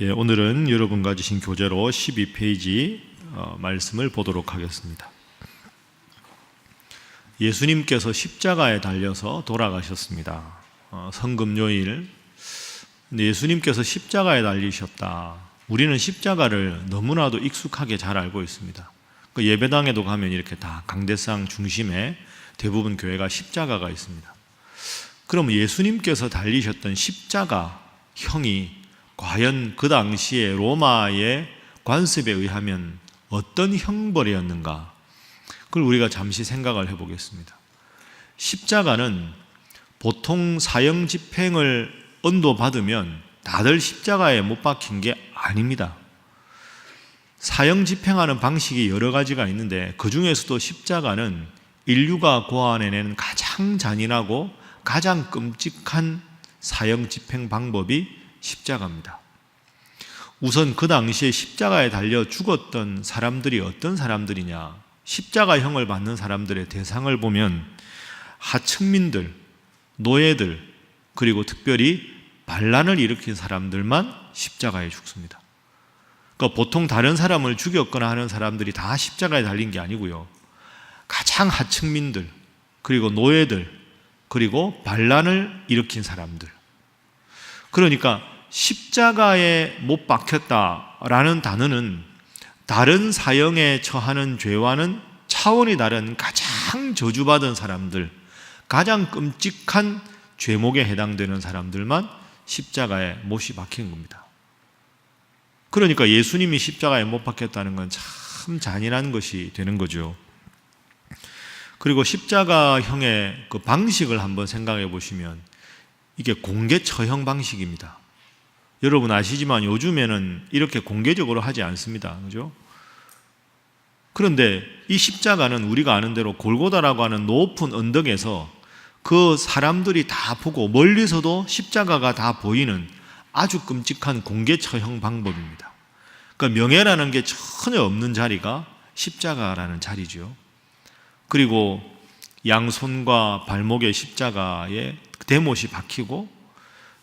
예, 오늘은 여러분과 주신 교재로 12페이지 어, 말씀을 보도록 하겠습니다. 예수님께서 십자가에 달려서 돌아가셨습니다. 어, 성금요일 예수님께서 십자가에 달리셨다. 우리는 십자가를 너무나도 익숙하게 잘 알고 있습니다. 그 예배당에도 가면 이렇게 다 강대상 중심에 대부분 교회가 십자가가 있습니다. 그럼 예수님께서 달리셨던 십자가 형이 과연 그 당시에 로마의 관습에 의하면 어떤 형벌이었는가? 그걸 우리가 잠시 생각을 해보겠습니다. 십자가는 보통 사형 집행을 언도받으면 다들 십자가에 못 박힌 게 아닙니다. 사형 집행하는 방식이 여러 가지가 있는데 그 중에서도 십자가는 인류가 고안해낸 가장 잔인하고 가장 끔찍한 사형 집행 방법이 십자가입니다. 우선 그 당시에 십자가에 달려 죽었던 사람들이 어떤 사람들이냐? 십자가형을 받는 사람들의 대상을 보면 하층민들, 노예들, 그리고 특별히 반란을 일으킨 사람들만 십자가에 죽습니다. 그러니까 보통 다른 사람을 죽였거나 하는 사람들이 다 십자가에 달린 게 아니고요. 가장 하층민들, 그리고 노예들, 그리고 반란을 일으킨 사람들. 그러니까 십자가에 못 박혔다라는 단어는 다른 사형에 처하는 죄와는 차원이 다른 가장 저주받은 사람들, 가장 끔찍한 죄목에 해당되는 사람들만 십자가에 못이 박힌 겁니다. 그러니까 예수님이 십자가에 못 박혔다는 건 참 잔인한 것이 되는 거죠. 그리고 십자가형의 그 방식을 한번 생각해 보시면 이게 공개 처형 방식입니다. 여러분 아시지만 요즘에는 이렇게 공개적으로 하지 않습니다. 그죠? 그런데 이 십자가는 우리가 아는 대로 골고다라고 하는 높은 언덕에서 그 사람들이 다 보고 멀리서도 십자가가 다 보이는 아주 끔찍한 공개 처형 방법입니다. 그러니까 명예라는 게 전혀 없는 자리가 십자가라는 자리죠. 그리고 양손과 발목에 십자가에 대못이 박히고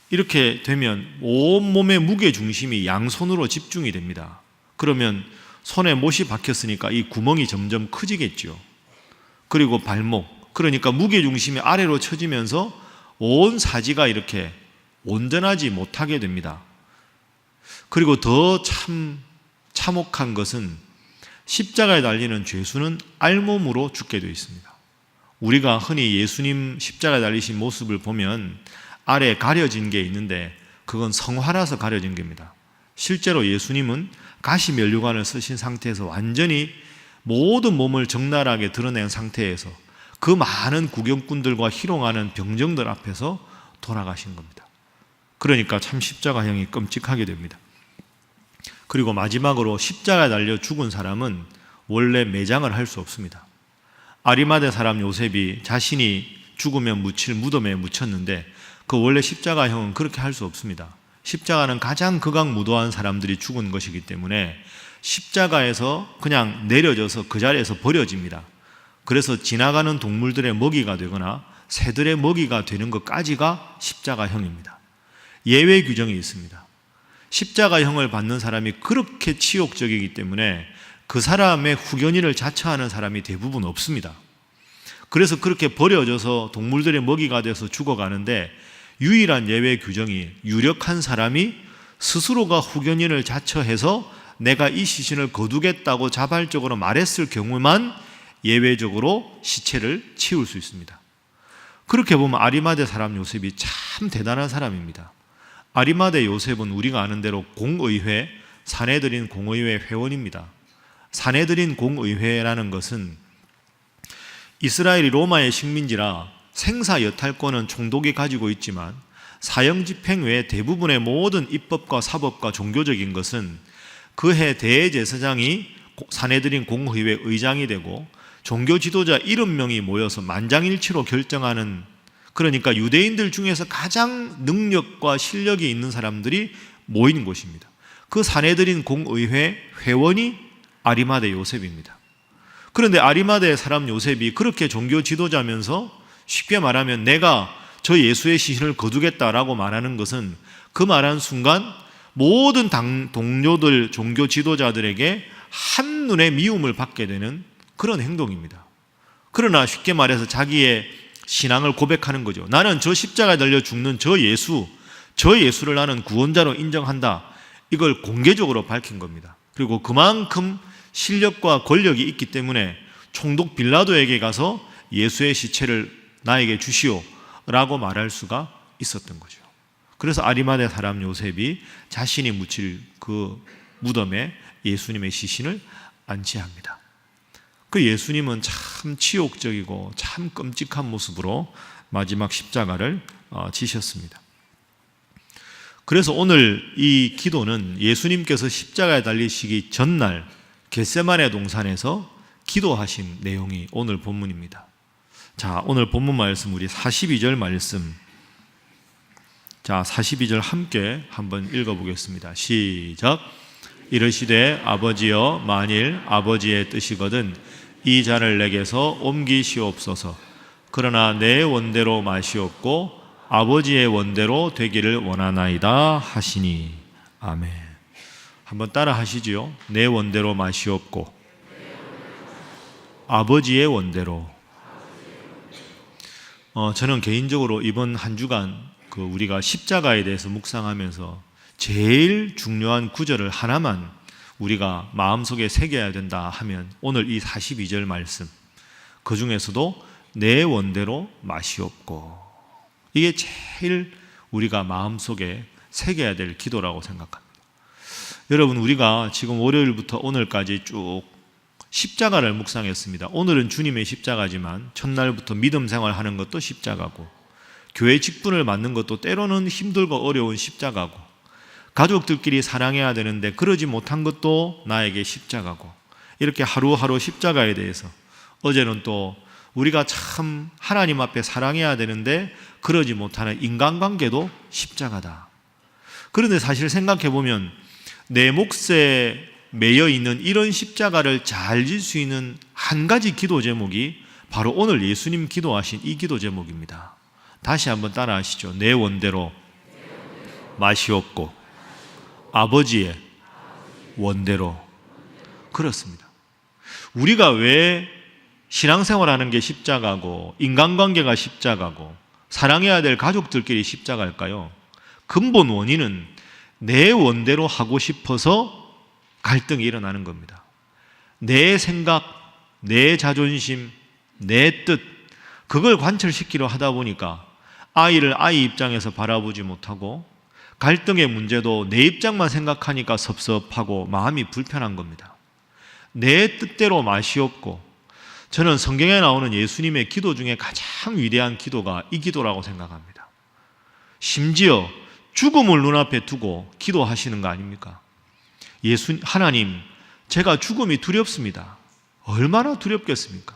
이렇게 되면 온 몸의 무게 중심이 양손으로 집중이 됩니다. 그러면 손에 못이 박혔으니까 이 구멍이 점점 커지겠죠. 그리고 발목, 그러니까 무게 중심이 아래로 처지면서 온 사지가 이렇게 온전하지 못하게 됩니다. 그리고 더 참 참혹한 것은 십자가에 달리는 죄수는 알몸으로 죽게 되어 있습니다. 우리가 흔히 예수님 십자가에 달리신 모습을 보면 아래 가려진 게 있는데 그건 성화라서 가려진 겁니다. 실제로 예수님은 가시 면류관을 쓰신 상태에서 완전히 모든 몸을 적나라하게 드러낸 상태에서 그 많은 구경꾼들과 희롱하는 병정들 앞에서 돌아가신 겁니다. 그러니까 참 십자가형이 끔찍하게 됩니다. 그리고 마지막으로 십자가에 달려 죽은 사람은 원래 매장을 할 수 없습니다. 아리마대 사람 요셉이 자신이 죽으면 묻힐 무덤에 묻혔는데 그 원래 십자가형은 그렇게 할 수 없습니다. 십자가는 가장 극악무도한 사람들이 죽은 것이기 때문에 십자가에서 그냥 내려져서 그 자리에서 버려집니다. 그래서 지나가는 동물들의 먹이가 되거나 새들의 먹이가 되는 것까지가 십자가형입니다. 예외 규정이 있습니다. 십자가형을 받는 사람이 그렇게 치욕적이기 때문에 그 사람의 후견인을 자처하는 사람이 대부분 없습니다. 그래서 그렇게 버려져서 동물들의 먹이가 돼서 죽어가는데 유일한 예외 규정이 유력한 사람이 스스로가 후견인을 자처해서 내가 이 시신을 거두겠다고 자발적으로 말했을 경우만 예외적으로 시체를 치울 수 있습니다. 그렇게 보면 아리마대 사람 요셉이 참 대단한 사람입니다. 아리마대 요셉은 우리가 아는 대로 공의회, 사내들인 공의회 회원입니다. 사내들인 공의회라는 것은 이스라엘이 로마의 식민지라 생사 여탈권은 총독이 가지고 있지만 사형 집행 외에 대부분의 모든 입법과 사법과 종교적인 것은 그해 대제사장이 사내들인 공의회 의장이 되고 종교 지도자 70명이 모여서 만장일치로 결정하는 그러니까 유대인들 중에서 가장 능력과 실력이 있는 사람들이 모인 곳입니다. 그 사내들인 공의회 회원이 아리마대 요셉입니다. 그런데 아리마대 사람 요셉이 그렇게 종교 지도자면서 쉽게 말하면 내가 저 예수의 시신을 거두겠다라고 말하는 것은 그 말한 순간 모든 당, 동료들, 종교 지도자들에게 한눈에 미움을 받게 되는 그런 행동입니다. 그러나 쉽게 말해서 자기의 신앙을 고백하는 거죠. 나는 저 십자가에 달려 죽는 저 예수, 저 예수를 나는 구원자로 인정한다. 이걸 공개적으로 밝힌 겁니다. 그리고 그만큼 실력과 권력이 있기 때문에 총독 빌라도에게 가서 예수의 시체를 나에게 주시오 라고 말할 수가 있었던 거죠. 그래서 아리마대 사람 요셉이 자신이 묻힐 그 무덤에 예수님의 시신을 안치합니다. 그 예수님은 참 치욕적이고 참 끔찍한 모습으로 마지막 십자가를 어, 지셨습니다. 그래서 오늘 이 기도는 예수님께서 십자가에 달리시기 전날 겟세만의 동산에서 기도하신 내용이 오늘 본문입니다. 자, 오늘 본문 말씀 우리 42절 말씀. 자, 42절 함께 한번 읽어 보겠습니다. 시작. 이르시되 아버지여 만일 아버지의 뜻이거든 이 잔을 내게서 옮기시옵소서. 그러나 내 원대로 마시옵고 아버지의 원대로 되기를 원하나이다 하시니 아멘. 한번 따라 하시지요. 내 원대로 마시옵고 아버지의 원대로. 어, 저는 개인적으로 이번 한 주간 그 우리가 십자가에 대해서 묵상하면서 제일 중요한 구절을 하나만 우리가 마음속에 새겨야 된다 하면 오늘 이 42절 말씀 그 중에서도 내 원대로 마시옵고 이게 제일 우리가 마음속에 새겨야 될 기도라고 생각합니다. 여러분 우리가 지금 월요일부터 오늘까지 쭉 십자가를 묵상했습니다. 오늘은 주님의 십자가지만 첫날부터 믿음 생활하는 것도 십자가고 교회 직분을 맡는 것도 때로는 힘들고 어려운 십자가고 가족들끼리 사랑해야 되는데 그러지 못한 것도 나에게 십자가고 이렇게 하루하루 십자가에 대해서 어제는 또 우리가 참 하나님 앞에 사랑해야 되는데 그러지 못하는 인간관계도 십자가다. 그런데 사실 생각해 보면 내 몫에 매여 있는 이런 십자가를 잘 질 수 있는 한 가지 기도 제목이 바로 오늘 예수님 기도하신 이 기도 제목입니다. 다시 한번 따라 하시죠. 내 원대로 마시옵고 아버지의 원대로 그렇습니다. 우리가 왜 신앙생활하는 게 십자가고 인간관계가 십자가고 사랑해야 될 가족들끼리 십자가일까요? 근본 원인은 내 원대로 하고 싶어서 갈등이 일어나는 겁니다. 내 생각, 내 자존심, 내 뜻, 그걸 관철시키려 하다 보니까 아이를 아이 입장에서 바라보지 못하고 갈등의 문제도 내 입장만 생각하니까 섭섭하고 마음이 불편한 겁니다. 내 뜻대로 맛이 없고 저는 성경에 나오는 예수님의 기도 중에 가장 위대한 기도가 이 기도라고 생각합니다. 심지어 죽음을 눈앞에 두고 기도하시는 거 아닙니까? 예수 하나님 제가 죽음이 두렵습니다. 얼마나 두렵겠습니까?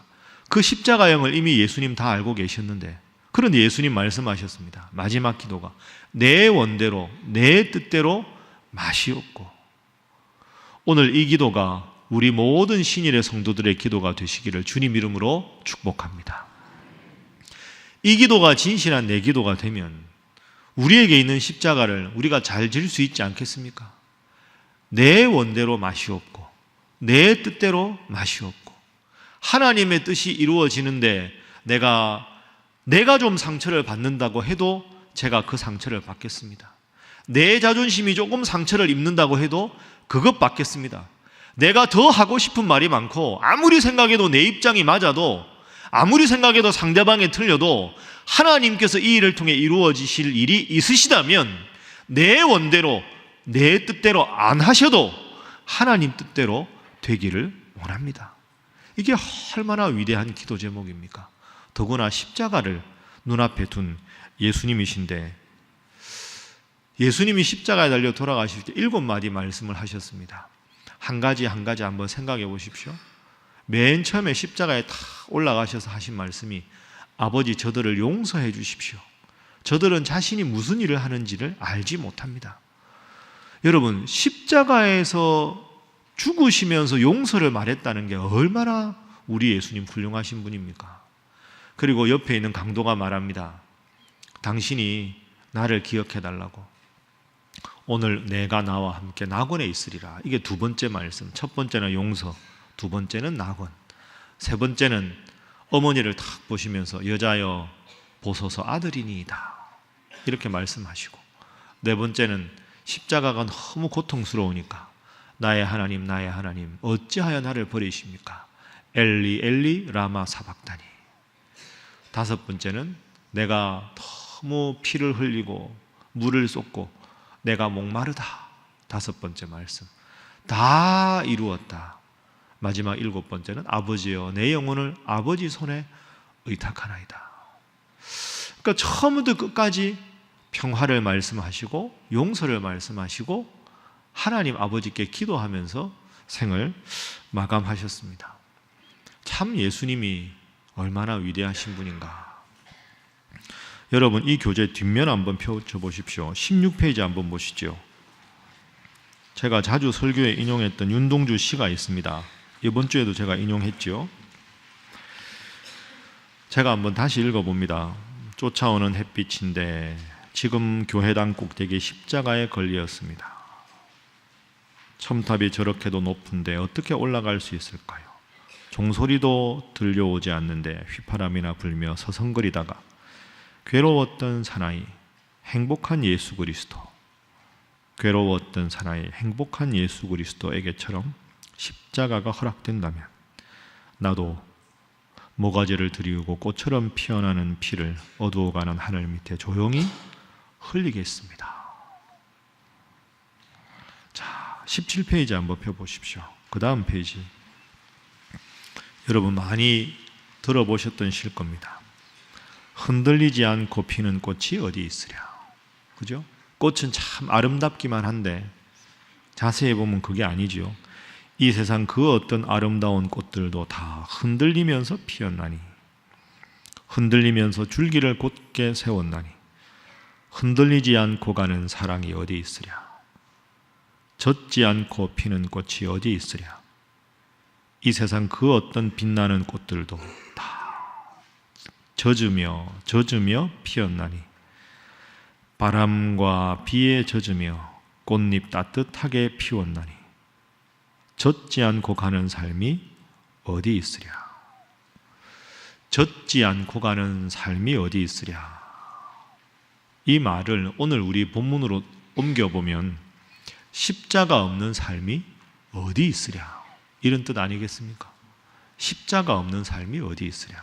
그 십자가형을 이미 예수님 다 알고 계셨는데 그런데 예수님 말씀하셨습니다. 마지막 기도가 내 원대로 내 뜻대로 맛이 없고 오늘 이 기도가 우리 모든 신일의 성도들의 기도가 되시기를 주님 이름으로 축복합니다. 이 기도가 진실한 내 기도가 되면 우리에게 있는 십자가를 우리가 잘 질 수 있지 않겠습니까? 내 원대로 맛이 없고 내 뜻대로 맛이 없고 하나님의 뜻이 이루어지는데 내가 내가 좀 상처를 받는다고 해도 제가 그 상처를 받겠습니다. 내 자존심이 조금 상처를 입는다고 해도 그것 받겠습니다. 내가 더 하고 싶은 말이 많고 아무리 생각해도 내 입장이 맞아도 아무리 생각해도 상대방이 틀려도 하나님께서 이 일을 통해 이루어지실 일이 있으시다면 내 원대로 내 뜻대로 안 하셔도 하나님 뜻대로 되기를 원합니다. 이게 얼마나 위대한 기도 제목입니까? 더구나 십자가를 눈앞에 둔 예수님이신데 예수님이 십자가에 달려 돌아가실 때 일곱 마디 말씀을 하셨습니다. 한 가지 한 가지 한번 생각해 보십시오. 맨 처음에 십자가에 탁 올라가셔서 하신 말씀이 아버지 저들을 용서해 주십시오. 저들은 자신이 무슨 일을 하는지를 알지 못합니다. 여러분, 십자가에서 죽으시면서 용서를 말했다는 게 얼마나 우리 예수님 훌륭하신 분입니까? 그리고 옆에 있는 강도가 말합니다. 당신이 나를 기억해 달라고. 오늘 내가 나와 함께 낙원에 있으리라. 이게 두 번째 말씀. 첫 번째는 용서, 두 번째는 낙원. 세 번째는 어머니를 탁 보시면서 여자여 보소서 아들이니이다. 이렇게 말씀하시고 네 번째는 십자가가 너무 고통스러우니까 나의 하나님 나의 하나님 어찌하여 나를 버리십니까? 엘리 엘리 라마 사박다니. 다섯 번째는 내가 너무 피를 흘리고 물을 쏟고 내가 목마르다. 다섯 번째 말씀. 다 이루었다. 마지막 일곱 번째는 아버지여 내 영혼을 아버지 손에 의탁하나이다. 그러니까 처음부터 끝까지 평화를 말씀하시고 용서를 말씀하시고 하나님 아버지께 기도하면서 생을 마감하셨습니다. 참 예수님이 얼마나 위대하신 분인가. 여러분 이 교재 뒷면 한번 펴줘 보십시오. 16페이지 한번 보시죠. 제가 자주 설교에 인용했던 윤동주 시가 있습니다. 이번 주에도 제가 인용했죠. 제가 한번 다시 읽어봅니다. 쫓아오는 햇빛인데 지금 교회당 꼭대기 십자가에 걸렸습니다. 첨탑이 저렇게도 높은데 어떻게 올라갈 수 있을까요? 종소리도 들려오지 않는데 휘파람이나 불며 서성거리다가 괴로웠던 사나이 행복한 예수 그리스도 괴로웠던 사나이 행복한 예수 그리스도에게처럼 십자가가 허락된다면 나도 모가지를 들이우고 꽃처럼 피어나는 피를 어두워가는 하늘 밑에 조용히 흘리겠습니다. 자, 17페이지 한번 펴보십시오. 그 다음 페이지. 여러분 많이 들어보셨던 실 겁니다. 흔들리지 않고 피는 꽃이 어디 있으랴. 그죠? 꽃은 참 아름답기만 한데 자세히 보면 그게 아니죠. 이 세상 그 어떤 아름다운 꽃들도 다 흔들리면서 피었나니 흔들리면서 줄기를 곧게 세웠나니 흔들리지 않고 가는 사랑이 어디 있으랴? 젖지 않고 피는 꽃이 어디 있으랴? 이 세상 그 어떤 빛나는 꽃들도 다 젖으며 젖으며 피었나니 바람과 비에 젖으며 꽃잎 따뜻하게 피웠나니 젖지 않고 가는 삶이 어디 있으랴? 젖지 않고 가는 삶이 어디 있으랴? 이 말을 오늘 우리 본문으로 옮겨보면 십자가 없는 삶이 어디 있으랴? 이런 뜻 아니겠습니까? 십자가 없는 삶이 어디 있으랴?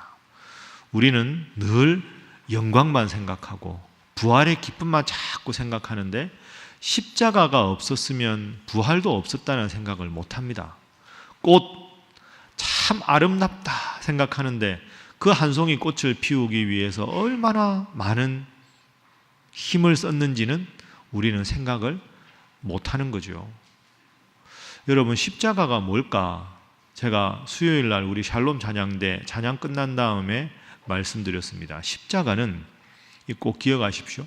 우리는 늘 영광만 생각하고 부활의 기쁨만 자꾸 생각하는데 십자가가 없었으면 부활도 없었다는 생각을 못 합니다. 꽃 참 아름답다 생각하는데 그 한 송이 꽃을 피우기 위해서 얼마나 많은 힘을 썼는지는 우리는 생각을 못 하는 거죠. 여러분 십자가가 뭘까? 제가 수요일 날 우리 샬롬 찬양대 찬양 끝난 다음에 말씀드렸습니다. 십자가는 꼭 기억하십시오.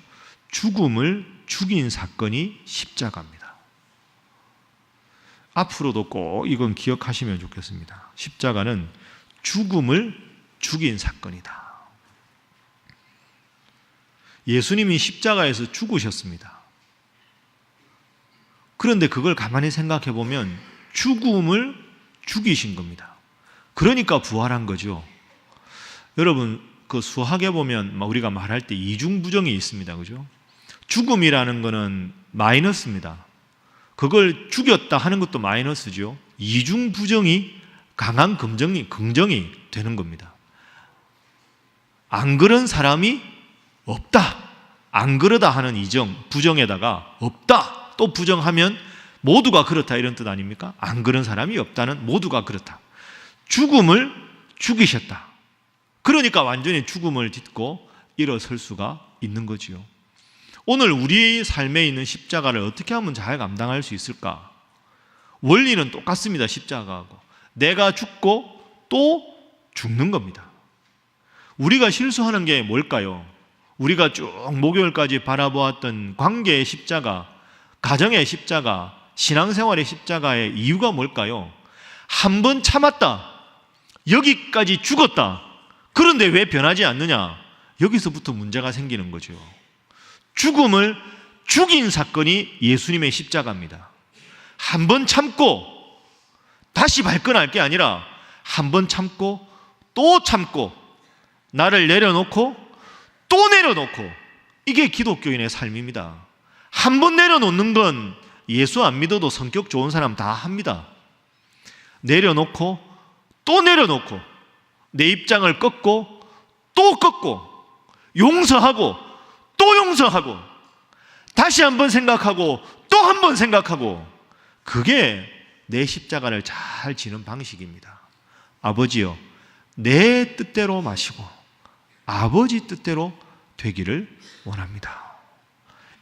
죽음을 죽인 사건이 십자가입니다. 앞으로도 꼭 이건 기억하시면 좋겠습니다. 십자가는 죽음을 죽인 사건이다. 예수님이 십자가에서 죽으셨습니다. 그런데 그걸 가만히 생각해 보면 죽음을 죽이신 겁니다. 그러니까 부활한 거죠. 여러분, 그 수학에 보면 우리가 말할 때 이중부정이 있습니다. 그죠? 죽음이라는 것은 마이너스입니다. 그걸 죽였다 하는 것도 마이너스죠. 이중 부정이 강한 긍정이 긍정이 되는 겁니다. 안 그런 사람이 없다. 안 그러다 하는 이정 부정에다가 없다. 또 부정하면 모두가 그렇다 이런 뜻 아닙니까? 안 그런 사람이 없다는 모두가 그렇다. 죽음을 죽이셨다. 그러니까 완전히 죽음을 딛고 일어설 수가 있는 거지요. 오늘 우리 삶에 있는 십자가를 어떻게 하면 잘 감당할 수 있을까? 원리는 똑같습니다. 십자가하고. 내가 죽고 또 죽는 겁니다. 우리가 실수하는 게 뭘까요? 우리가 쭉 목요일까지 바라보았던 관계의 십자가, 가정의 십자가, 신앙생활의 십자가의 이유가 뭘까요? 한 번 참았다. 여기까지 죽었다. 그런데 왜 변하지 않느냐? 여기서부터 문제가 생기는 거죠. 죽음을 죽인 사건이 예수님의 십자가입니다. 한 번 참고 다시 발끈할 게 아니라 한 번 참고 또 참고 나를 내려놓고 또 내려놓고 이게 기독교인의 삶입니다. 한 번 내려놓는 건 예수 안 믿어도 성격 좋은 사람 다 합니다. 내려놓고 또 내려놓고 내 입장을 꺾고 또 꺾고 용서하고 또 용서하고 다시 한 번 생각하고 또 한 번 생각하고 그게 내 십자가를 잘 지는 방식입니다. 아버지요, 내 뜻대로 마시고 아버지 뜻대로 되기를 원합니다.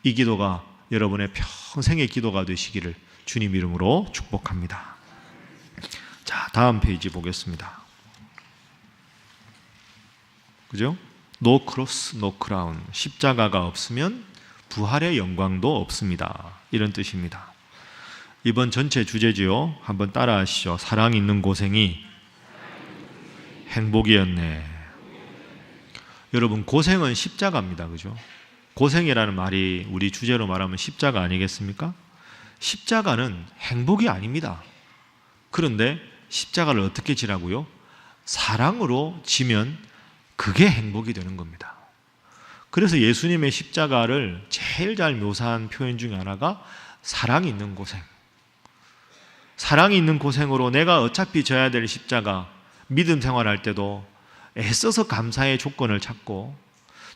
이 기도가 여러분의 평생의 기도가 되시기를 주님 이름으로 축복합니다. 자, 다음 페이지 보겠습니다. 그죠? 노 크로스, 노 크라운. 십자가가 없으면 부활의 영광도 없습니다. 이런 뜻입니다. 이번 전체 주제지요. 한번 따라 하시죠. 사랑 있는 고생이 행복이었네. 여러분, 고생은 십자가입니다. 그죠? 고생이라는 말이 우리 주제로 말하면 십자가 아니겠습니까? 십자가는 행복이 아닙니다. 그런데 십자가를 어떻게 지라고요? 사랑으로 지면 그게 행복이 되는 겁니다. 그래서 예수님의 십자가를 제일 잘 묘사한 표현 중에 하나가 사랑이 있는 고생. 사랑이 있는 고생으로 내가 어차피 져야 될 십자가, 믿음 생활할 때도 애써서 감사의 조건을 찾고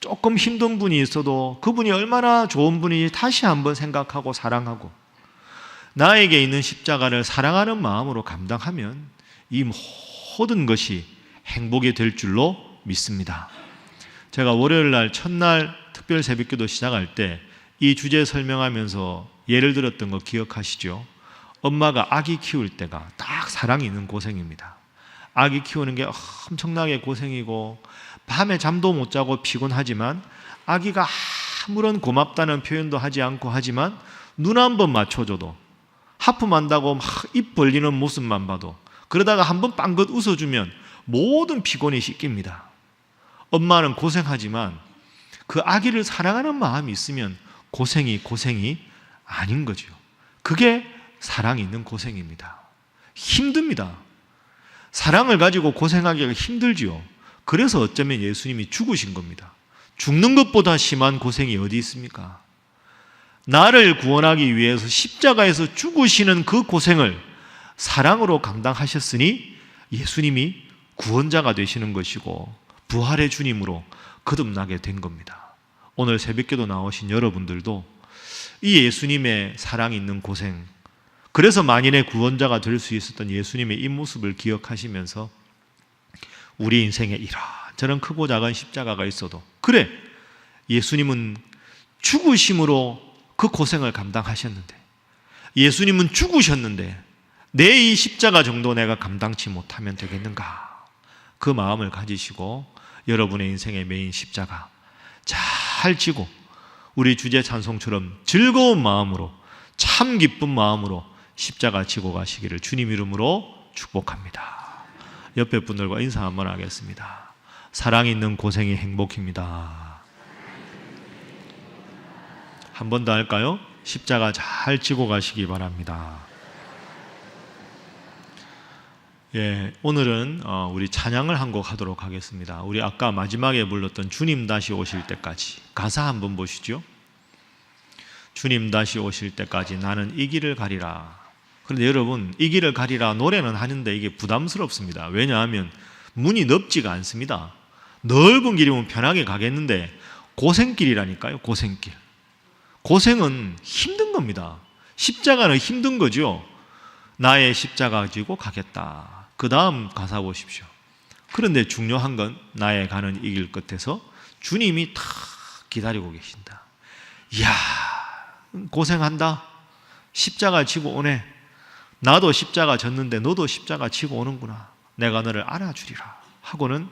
조금 힘든 분이 있어도 그분이 얼마나 좋은 분인지 다시 한번 생각하고 사랑하고 나에게 있는 십자가를 사랑하는 마음으로 감당하면 이 모든 것이 행복이 될 줄로 믿습니다. 제가 월요일 날 첫날 특별 새벽기도 시작할 때 이 주제 설명하면서 예를 들었던 거 기억하시죠? 엄마가 아기 키울 때가 딱 사랑이 있는 고생입니다. 아기 키우는 게 엄청나게 고생이고 밤에 잠도 못 자고 피곤하지만 아기가 아무런 고맙다는 표현도 하지 않고 하지만 눈 한 번 맞춰줘도 하품한다고 막 입 벌리는 모습만 봐도 그러다가 한 번 빵긋 웃어주면 모든 피곤이 씻깁니다. 엄마는 고생하지만 그 아기를 사랑하는 마음이 있으면 고생이 고생이 아닌 거죠. 그게 사랑이 있는 고생입니다. 힘듭니다. 사랑을 가지고 고생하기가 힘들지요. 그래서 어쩌면 예수님이 죽으신 겁니다. 죽는 것보다 심한 고생이 어디 있습니까? 나를 구원하기 위해서 십자가에서 죽으시는 그 고생을 사랑으로 감당하셨으니 예수님이 구원자가 되시는 것이고 부활의 주님으로 거듭나게 된 겁니다. 오늘 새벽기도 나오신 여러분들도 이 예수님의 사랑 있는 고생, 그래서 만인의 구원자가 될 수 있었던 예수님의 이 모습을 기억하시면서 우리 인생에 이런저런 크고 작은 십자가가 있어도 그래 예수님은 죽으심으로 그 고생을 감당하셨는데 예수님은 죽으셨는데 내 이 십자가 정도 내가 감당치 못하면 되겠는가 그 마음을 가지시고 여러분의 인생의 메인 십자가 잘 지고 우리 주제 찬송처럼 즐거운 마음으로 참 기쁜 마음으로 십자가 지고 가시기를 주님 이름으로 축복합니다. 옆에 분들과 인사 한번 하겠습니다. 사랑 있는 고생이 행복입니다. 한 번 더 할까요? 십자가 잘 지고 가시기 바랍니다. 예, 오늘은 어, 우리 찬양을 한 곡 하도록 하겠습니다. 우리 아까 마지막에 불렀던 주님 다시 오실 때까지 가사 한번 보시죠. 주님 다시 오실 때까지 나는 이 길을 가리라. 그런데 여러분, 이 길을 가리라 노래는 하는데 이게 부담스럽습니다. 왜냐하면 문이 넓지가 않습니다. 넓은 길이면 편하게 가겠는데 고생길이라니까요, 고생길. 고생은 힘든 겁니다. 십자가는 힘든 거죠. 나의 십자가 지고 가겠다. 그 다음 가사 보십시오. 그런데 중요한 건 나의 가는 이 길 끝에서 주님이 탁 기다리고 계신다. 이야, 고생한다. 십자가 지고 오네. 나도 십자가 졌는데 너도 십자가 지고 오는구나. 내가 너를 알아주리라. 하고는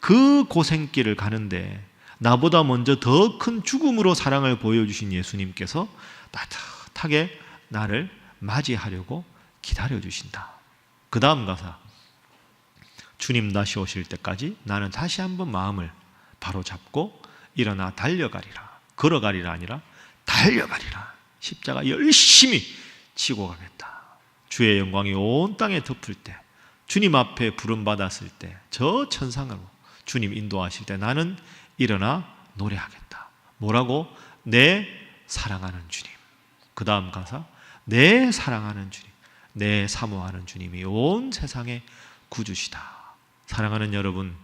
그 고생길을 가는데 나보다 먼저 더 큰 죽음으로 사랑을 보여주신 예수님께서 따뜻하게 나를 맞이하려고 기다려주신다. 그 다음 가사. 주님 다시 오실 때까지 나는 다시 한번 마음을 바로 잡고 일어나 달려가리라. 걸어가리라 아니라 달려가리라. 십자가 열심히 지고 가겠다. 주의 영광이 온 땅에 덮을 때, 주님 앞에 부름 받았을 때, 저 천상으로 주님 인도하실 때 나는 일어나 노래하겠다. 뭐라고? 내 사랑하는 주님. 그 다음 가사, 내 사랑하는 주님, 내 사모하는 주님이 온 세상의 구주시다. 사랑하는 여러분,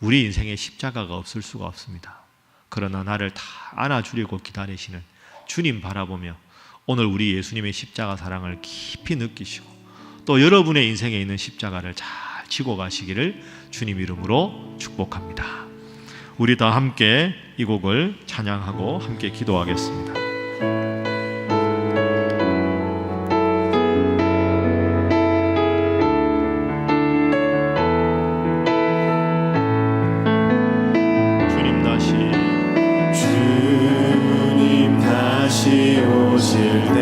우리 인생에 십자가가 없을 수가 없습니다. 그러나 나를 다 안아주려고 기다리시는 주님 바라보며 오늘 우리 예수님의 십자가 사랑을 깊이 느끼시고 또 여러분의 인생에 있는 십자가를 잘 지고 가시기를 주님 이름으로 축복합니다. 우리 다 함께 이 곡을 찬양하고 함께 기도하겠습니다. 오실. 때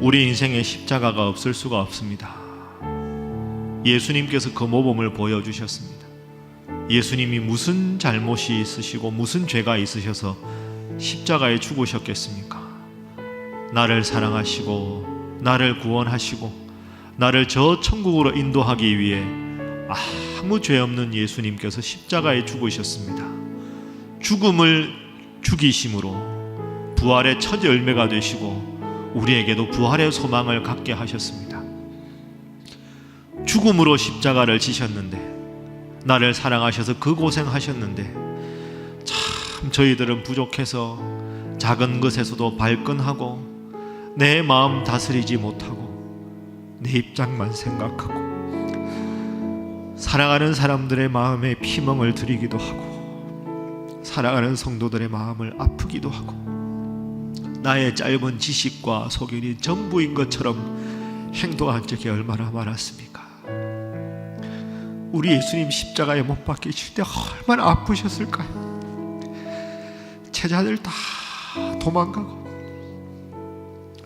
우리 인생에 십자가가 없을 수가 없습니다. 예수님께서 그 모범을 보여주셨습니다. 예수님이 무슨 잘못이 있으시고 무슨 죄가 있으셔서 십자가에 죽으셨겠습니까? 나를 사랑하시고 나를 구원하시고 나를 저 천국으로 인도하기 위해 아무 죄 없는 예수님께서 십자가에 죽으셨습니다. 죽음을 죽이심으로 부활의 첫 열매가 되시고 우리에게도 부활의 소망을 갖게 하셨습니다. 죽음으로 십자가를 지셨는데 나를 사랑하셔서 그 고생하셨는데 참 저희들은 부족해서 작은 것에서도 발끈하고 내 마음 다스리지 못하고 내 입장만 생각하고 사랑하는 사람들의 마음에 피멍을 들이기도 하고 사랑하는 성도들의 마음을 아프기도 하고 나의 짧은 지식과 소견이 전부인 것처럼 행동한 적이 얼마나 많았습니까? 우리 예수님 십자가에 못 박히실 때 얼마나 아프셨을까요? 제자들 다 도망가고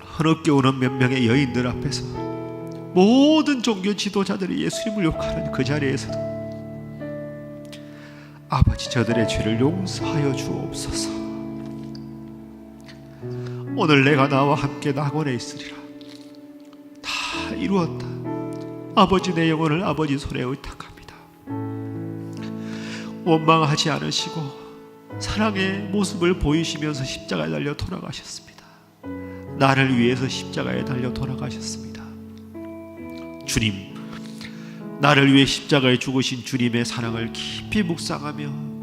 흐느껴 오는 몇 명의 여인들 앞에서 모든 종교 지도자들이 예수님을 욕하는 그 자리에서도 아버지 저들의 죄를 용서하여 주옵소서. 오늘 내가 나와 함께 낙원에 있으리라. 다 이루었다. 아버지 내 영혼을 아버지 손에 의탁합니다. 원망하지 않으시고 사랑의 모습을 보이시면서 십자가에 달려 돌아가셨습니다. 나를 위해서 십자가에 달려 돌아가셨습니다. 주님, 나를 위해 십자가에 죽으신 주님의 사랑을 깊이 묵상하며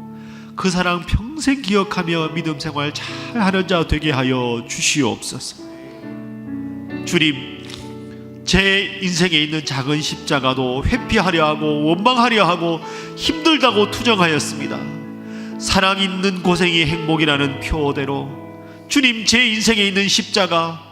그 사랑 평생 기억하며 믿음 생활 잘 하는 자 되게 하여 주시옵소서. 주님, 제 인생에 있는 작은 십자가도 회피하려 하고 원망하려 하고 힘들다고 투정하였습니다. 사랑 있는 고생이 행복이라는 표대로 주님 제 인생에 있는 십자가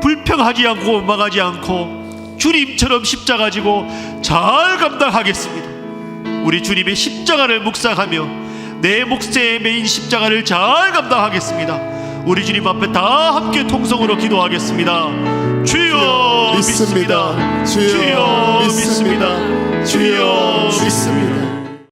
불평하지 않고 원망하지 않고 주님처럼 십자가 지고 잘 감당하겠습니다. 우리 주님의 십자가를 묵상하며 내 몫에 메인 십자가를 잘 감당하겠습니다. 우리 주님 앞에 다 함께 통성으로 기도하겠습니다. 주여 믿습니다. 믿습니다. 주여 믿습니다. 주여 주여 믿습니다.